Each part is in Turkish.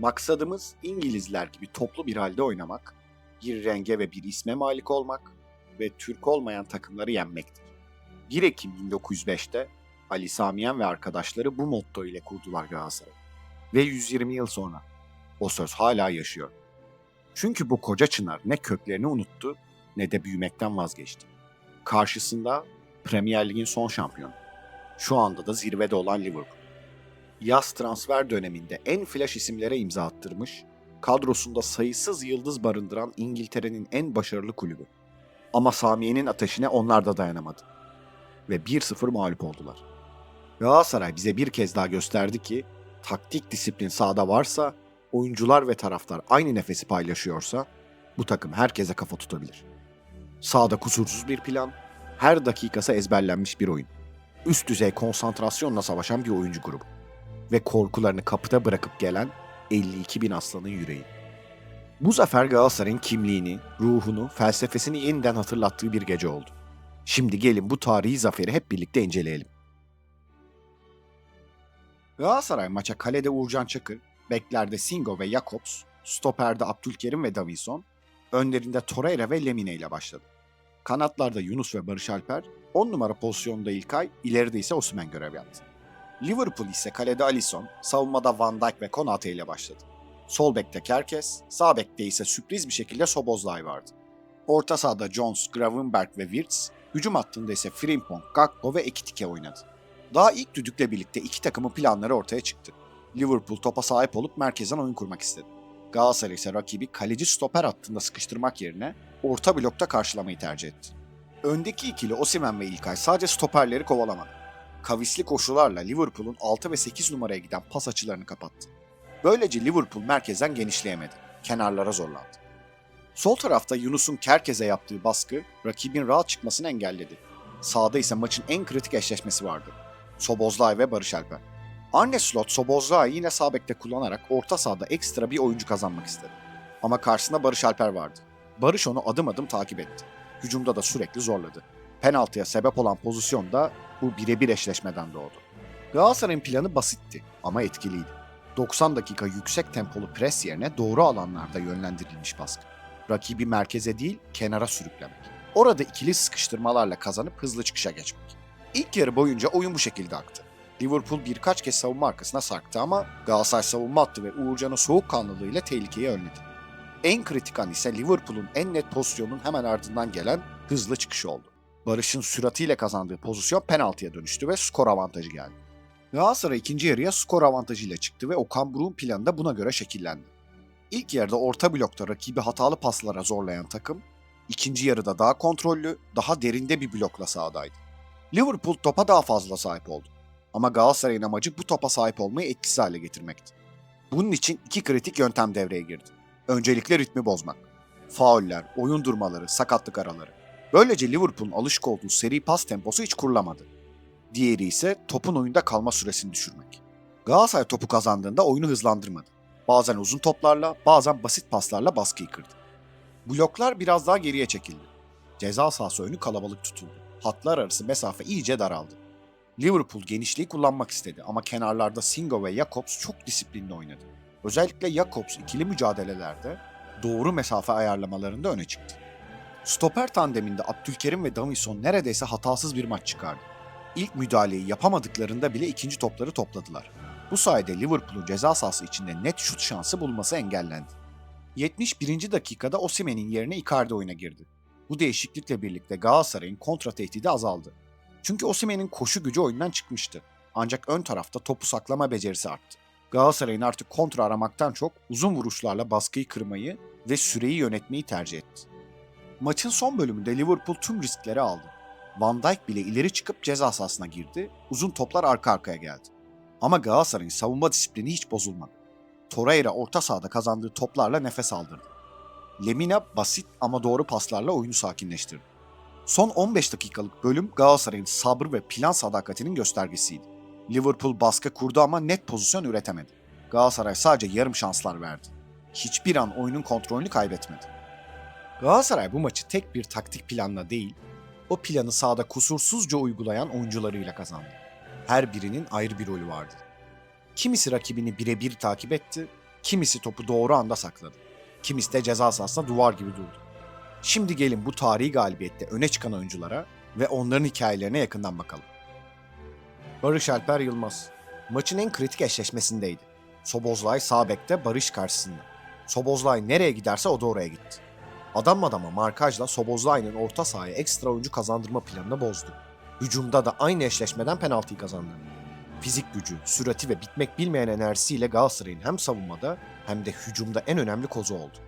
Maksadımız İngilizler gibi toplu bir halde oynamak, bir renge ve bir isme malik olmak ve Türk olmayan takımları yenmektir. 1 Ekim 1905'te Ali Samiyen ve arkadaşları bu motto ile kurdular Galatasaray. Ve 120 yıl sonra o söz hala yaşıyor. Çünkü bu koca çınar ne köklerini unuttu ne de büyümekten vazgeçti. Karşısında Premier Lig'in son şampiyonu. Şu anda da zirvede olan Liverpool. Yaz transfer döneminde en flash isimlere imza attırmış, kadrosunda sayısız yıldız barındıran İngiltere'nin en başarılı kulübü. Ama Samiye'nin ateşine onlar da dayanamadı. Ve 1-0 mağlup oldular. Galatasaray bize bir kez daha gösterdi ki taktik disiplin sahada varsa, oyuncular ve taraftar aynı nefesi paylaşıyorsa bu takım herkese kafa tutabilir. Sahada kusursuz bir plan, her dakikası ezberlenmiş bir oyun. Üst düzey konsantrasyonla savaşan bir oyuncu grubu. Ve korkularını kapıda bırakıp gelen 52 bin aslanın yüreği. Bu zafer Galatasaray'ın kimliğini, ruhunu, felsefesini yeniden hatırlattığı bir gece oldu. Şimdi gelin bu tarihi zaferi hep birlikte inceleyelim. Galatasaray maça kalede Uğurcan Çakır, beklerde Singo ve Jakobs, stoperde Abdülkerim ve Davinson, önlerinde Torreira ve Lemine ile başladı. Kanatlarda Yunus ve Barış Alper, 10 numara pozisyonunda İlkay, ileride ise Osimhen görev yaptı. Liverpool ise kalede Alisson, savunmada Van Dijk ve Konate ile başladı. Sol bekte Kerkes, sağ bekte ise sürpriz bir şekilde Sobozlay vardı. Orta sahada Jones, Gravenberg ve Wirtz, hücum hattında ise Frimpong, Gakpo ve Ekitike oynadı. Daha ilk düdükle birlikte iki takımın planları ortaya çıktı. Liverpool topa sahip olup merkezden oyun kurmak istedi. Galatasaray ise rakibi kaleci stoper hattında sıkıştırmak yerine orta blokta karşılamayı tercih etti. Öndeki ikili Osimhen ve İlkay sadece stoperleri kovalamadı. Kavisli koşularla Liverpool'un 6 ve 8 numaraya giden pas açılarını kapattı. Böylece Liverpool merkezden genişleyemedi. Kenarlara zorlandı. Sol tarafta Yunus'un Kerkez'e yaptığı baskı rakibin rahat çıkmasını engelledi. Sağda ise maçın en kritik eşleşmesi vardı. Sobozlay ve Barış Alper. Arne Slot Sobozlay'ı yine sağ bekte kullanarak orta sahada ekstra bir oyuncu kazanmak istedi. Ama karşısında Barış Alper vardı. Barış onu adım adım takip etti. Hücumda da sürekli zorladı. Penaltıya sebep olan pozisyon da bu birebir eşleşmeden doğdu. Galatasaray'ın planı basitti ama etkiliydi. 90 dakika yüksek tempolu pres yerine doğru alanlarda yönlendirilmiş baskı. Rakibi merkeze değil kenara sürüklemek. Orada ikili sıkıştırmalarla kazanıp hızlı çıkışa geçmek. İlk yarı boyunca oyun bu şekilde aktı. Liverpool birkaç kez savunma arkasına sarktı ama Galatasaray savunma attı ve Uğurcan'ın soğukkanlılığıyla tehlikeyi önledi. En kritik an ise Liverpool'un en net pozisyonun hemen ardından gelen hızlı çıkışı oldu. Barış'ın süratiyle kazandığı pozisyon penaltıya dönüştü ve skor avantajı geldi. Galatasaray ikinci yarıya skor avantajıyla çıktı ve Okan Buruk'un planı da buna göre şekillendi. İlk yarıda orta blokta rakibi hatalı paslara zorlayan takım, ikinci yarıda daha kontrollü, daha derinde bir blokla sahadaydı. Liverpool topa daha fazla sahip oldu. Ama Galatasaray'ın amacı bu topa sahip olmayı etkisiz hale getirmekti. Bunun için iki kritik yöntem devreye girdi. Öncelikle ritmi bozmak. Fauller, oyun durmaları, sakatlık araları. Böylece Liverpool'un alışık olduğu seri pas temposu hiç kurulamadı. Diğeri ise topun oyunda kalma süresini düşürmek. Galatasaray topu kazandığında oyunu hızlandırmadı. Bazen uzun toplarla, bazen basit paslarla baskıyı kırdı. Bloklar biraz daha geriye çekildi. Ceza sahası önü kalabalık tutuldu. Hatlar arası mesafe iyice daraldı. Liverpool genişliği kullanmak istedi ama kenarlarda Singo ve Jakobs çok disiplinli oynadı. Özellikle Jakobs ikili mücadelelerde doğru mesafe ayarlamalarında öne çıktı. Stoper tandeminde Abdülkerim ve Davinson neredeyse hatasız bir maç çıkardı. İlk müdahaleyi yapamadıklarında bile ikinci topları topladılar. Bu sayede Liverpool'un ceza sahası içinde net şut şansı bulması engellendi. 71. dakikada Osimhen'in yerine Icardi oyuna girdi. Bu değişiklikle birlikte Galatasaray'ın kontra tehdidi azaldı. Çünkü Osimhen'in koşu gücü oyundan çıkmıştı. Ancak ön tarafta topu saklama becerisi arttı. Galatasaray'ın artık kontra aramaktan çok uzun vuruşlarla baskıyı kırmayı ve süreyi yönetmeyi tercih etti. Maçın son bölümünde Liverpool tüm riskleri aldı. Van Dijk bile ileri çıkıp ceza sahasına girdi, uzun toplar arka arkaya geldi. Ama Galatasaray'ın savunma disiplini hiç bozulmadı. Torreira orta sahada kazandığı toplarla nefes aldırdı. Lemina basit ama doğru paslarla oyunu sakinleştirdi. Son 15 dakikalık bölüm Galatasaray'ın sabır ve plan sadakatinin göstergesiydi. Liverpool baskı kurdu ama net pozisyon üretemedi. Galatasaray sadece yarım şanslar verdi. Hiçbir an oyunun kontrolünü kaybetmedi. Galatasaray bu maçı tek bir taktik planla değil, o planı sahada kusursuzca uygulayan oyuncularıyla kazandı. Her birinin ayrı bir rolü vardı. Kimisi rakibini birebir takip etti, Kimisi topu doğru anda sakladı. Kimisi de ceza sahasında duvar gibi durdu. Şimdi gelin bu tarihi galibiyette öne çıkan oyunculara ve onların hikayelerine yakından bakalım. Barış Alper Yılmaz maçın en kritik eşleşmesindeydi. Sobozlay sağ bekte Barış karşısında. Sobozlay nereye giderse o da oraya gitti. Adam adama markajla Sobozlay'ın orta sahaya ekstra oyuncu kazandırma planını bozdu. Hücumda da aynı eşleşmeden penaltıyı kazandı. Fizik gücü, sürati ve bitmek bilmeyen enerjisiyle Galatasaray'ın hem savunmada hem de hücumda en önemli kozu oldu.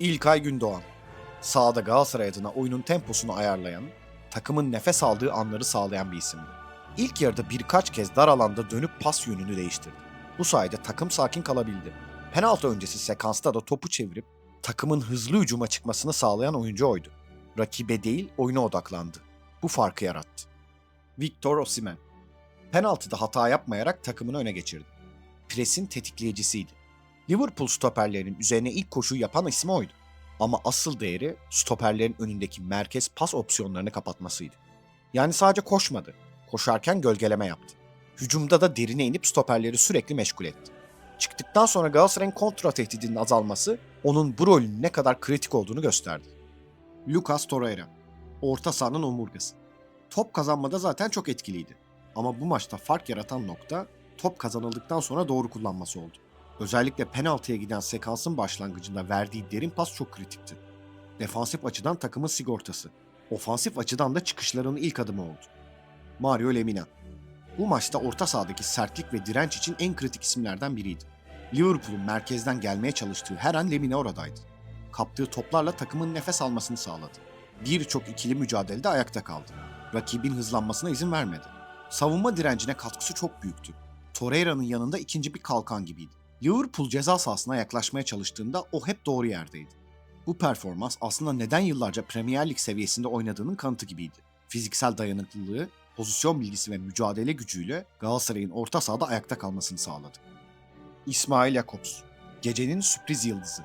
İlkay Gündoğan Sahada Galatasaray adına oyunun temposunu ayarlayan, takımın nefes aldığı anları sağlayan bir isimdi. İlk yarıda birkaç kez dar alanda dönüp pas yönünü değiştirdi. Bu sayede takım sakin kalabildi. Penaltı öncesi sekansta da topu çevirip takımın hızlı hücuma çıkmasını sağlayan oyuncu oydu. Rakibe değil oyuna odaklandı. Bu farkı yarattı. Victor Osimhen Penaltıda hata yapmayarak takımını öne geçirdi. Presin tetikleyicisiydi. Liverpool stoperlerinin üzerine ilk koşuyu yapan isim oydu. Ama asıl değeri stoperlerin önündeki merkez pas opsiyonlarını kapatmasıydı. Yani sadece koşmadı. Koşarken gölgeleme yaptı. Hücumda da derine inip stoperleri sürekli meşgul etti. Çıktıktan sonra Galatasaray'ın kontra tehdidinin azalması onun bu rolün ne kadar kritik olduğunu gösterdi. Lucas Torreira, orta sahanın omurgası. Top kazanmada zaten çok etkiliydi. Ama bu maçta fark yaratan nokta top kazanıldıktan sonra doğru kullanması oldu. Özellikle penaltıya giden sekansın başlangıcında verdiği derin pas çok kritikti. Defansif açıdan takımın sigortası. Ofansif açıdan da çıkışlarının ilk adımı oldu. Mario Lemina. Bu maçta orta sahadaki sertlik ve direnç için en kritik isimlerden biriydi. Liverpool'un merkezden gelmeye çalıştığı her an Lemina oradaydı. Kaptığı toplarla takımın nefes almasını sağladı. Birçok ikili mücadelede ayakta kaldı. Rakibin hızlanmasına izin vermedi. Savunma direncine katkısı çok büyüktü. Torreira'nın yanında ikinci bir kalkan gibiydi. Liverpool ceza sahasına yaklaşmaya çalıştığında o hep doğru yerdeydi. Bu performans aslında neden yıllarca Premier Lig seviyesinde oynadığının kanıtı gibiydi. Fiziksel dayanıklılığı, pozisyon bilgisi ve mücadele gücüyle Galatasaray'ın orta sahada ayakta kalmasını sağladı. İsmail Jakobs, gecenin sürpriz yıldızı.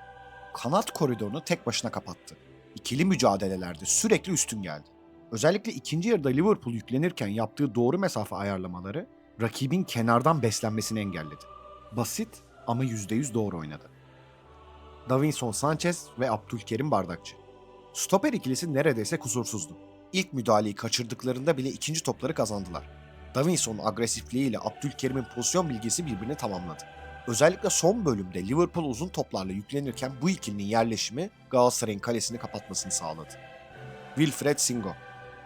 Kanat koridorunu tek başına kapattı. İkili mücadelelerde sürekli üstün geldi. Özellikle ikinci yarıda Liverpool yüklenirken yaptığı doğru mesafe ayarlamaları rakibin kenardan beslenmesini engelledi. Basit ama %100 doğru oynadı. Davinson Sanchez ve Abdülkerim Bardakçı. Stoper ikilisi neredeyse kusursuzdu. İlk müdahaleyi kaçırdıklarında bile ikinci topları kazandılar. Davinson'un agresifliğiyle Abdülkerim'in pozisyon bilgisi birbirini tamamladı. Özellikle son bölümde Liverpool uzun toplarla yüklenirken bu ikilinin yerleşimi Galatasaray'ın kalesini kapatmasını sağladı. Wilfred Singo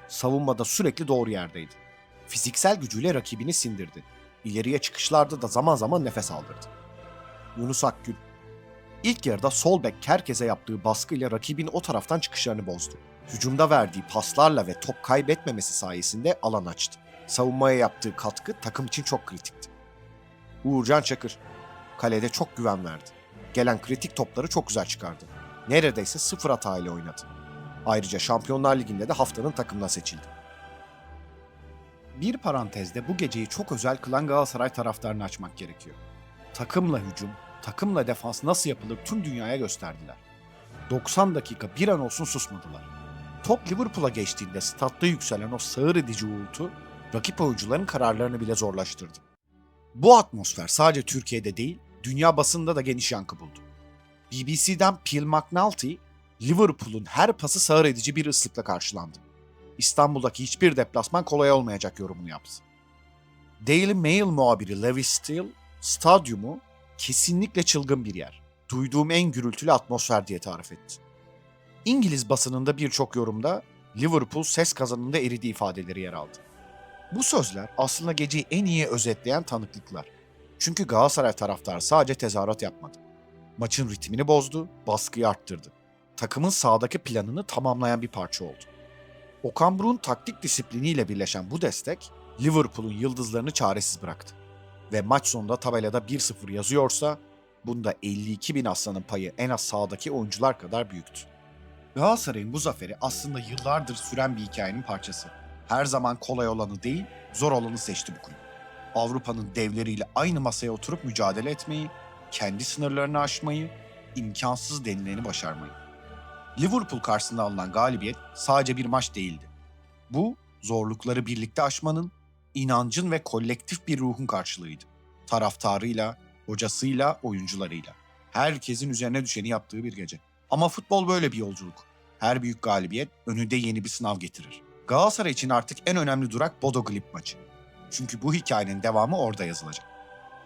savunmada sürekli doğru yerdeydi. Fiziksel gücüyle rakibini sindirdi. İleriye çıkışlarda da zaman zaman nefes aldırdı. Yunus Akgül İlk yarıda sol bek herkese yaptığı baskıyla rakibin o taraftan çıkışlarını bozdu. Hücumda verdiği paslarla ve top kaybetmemesi sayesinde alan açtı. Savunmaya yaptığı katkı takım için çok kritikti. Uğurcan Çakır kalede çok güven verdi. Gelen kritik topları çok güzel çıkardı. Neredeyse sıfır hata ile oynadı. Ayrıca Şampiyonlar Ligi'nde de haftanın takımına seçildi. Bir parantezde bu geceyi çok özel kılan Galatasaray taraftarını açmak gerekiyor. Takımla hücum, takımla defans nasıl yapılır tüm dünyaya gösterdiler. 90 dakika bir an olsun susmadılar. Top Liverpool'a geçtiğinde statta yükselen o sağır edici uğultu rakip oyuncuların kararlarını bile zorlaştırdı. Bu atmosfer sadece Türkiye'de değil, dünya basında da geniş yankı buldu. BBC'den Phil McNulty, Liverpool'un her pası sağır edici bir ıslıkla karşılandı. İstanbul'daki hiçbir deplasman kolay olmayacak yorumunu yaptı. Daily Mail muhabiri Lewis Steele, stadyumu kesinlikle çılgın bir yer. Duyduğum en gürültülü atmosfer diye tarif etti. İngiliz basınında birçok yorumda Liverpool ses kazanında eridi ifadeleri yer aldı. Bu sözler aslında geceyi en iyi özetleyen tanıklıklar. Çünkü Galatasaray taraftarı sadece tezahürat yapmadı. Maçın ritmini bozdu, baskıyı arttırdı. Takımın sahadaki planını tamamlayan bir parça oldu. Okan Buruk'un taktik disipliniyle birleşen bu destek Liverpool'un yıldızlarını çaresiz bıraktı. Ve maç sonunda tabelada 1-0 yazıyorsa bunda 52 bin aslanın payı en az sahadaki oyuncular kadar büyüktü. Galatasaray'ın bu zaferi aslında yıllardır süren bir hikayenin parçası. Her zaman kolay olanı değil, zor olanı seçti bu kulüp. Avrupa'nın devleriyle aynı masaya oturup mücadele etmeyi, kendi sınırlarını aşmayı, imkansız denileni başarmayı. Liverpool karşısında alınan galibiyet sadece bir maç değildi. Bu, zorlukları birlikte aşmanın, inancın ve kolektif bir ruhun karşılığıydı. Taraftarıyla, hocasıyla, oyuncularıyla. Herkesin üzerine düşeni yaptığı bir gece. Ama futbol böyle bir yolculuk. Her büyük galibiyet önünde yeni bir sınav getirir. Galatasaray için artık en önemli durak Bodo Glimt maçı. Çünkü bu hikayenin devamı orada yazılacak.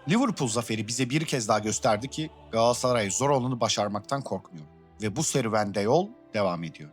Liverpool zaferi bize bir kez daha gösterdi ki Galatasaray zor olanı başarmaktan korkmuyor. Ve bu serüvende yol devam ediyor.